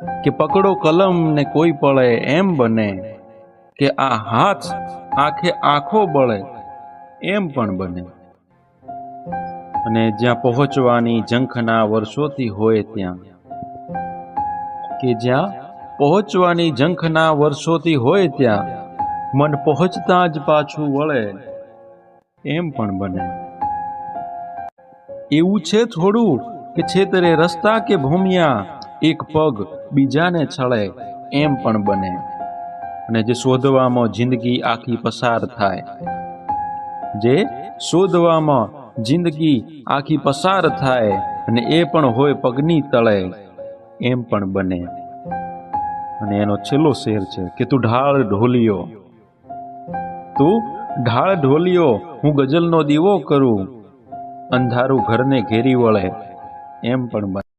કે પકડો કલમ ને કોઈ પળે એમ બને કે આ હાથ આંખે આંખો બળે એમ પણ બને. અને જ્યાં પહોંચવાની ઝંખના વર્ષોથી હોય ત્યાં કે જ્યાં પહોંચવાની ઝંખના વર્ષોથી હોય ત્યાં મન પહોંચતા જ પાછું વળે એમ પણ બને. એવું છે થોડું કે છેતરે રસ્તા કે ભૂમિયા એક પગ બીજાને છળે, એમ પણ બને. અને જે શોધવામાં જિંદગી આખી પસાર થાય. જે શોધવામાં જિંદગી આખી પસાર થાય અને એ પણ હોય પગની તળે, એમ પણ બને. અને એનો છેલ્લો શેર છે કે તું ઢાળ ઢોલિયો. તું ઢાળ ઢોલિયો, હું ગઝલનો દીવો કરું. અંધારું ઘરને ઘેરી વળે, એમ પણ બને.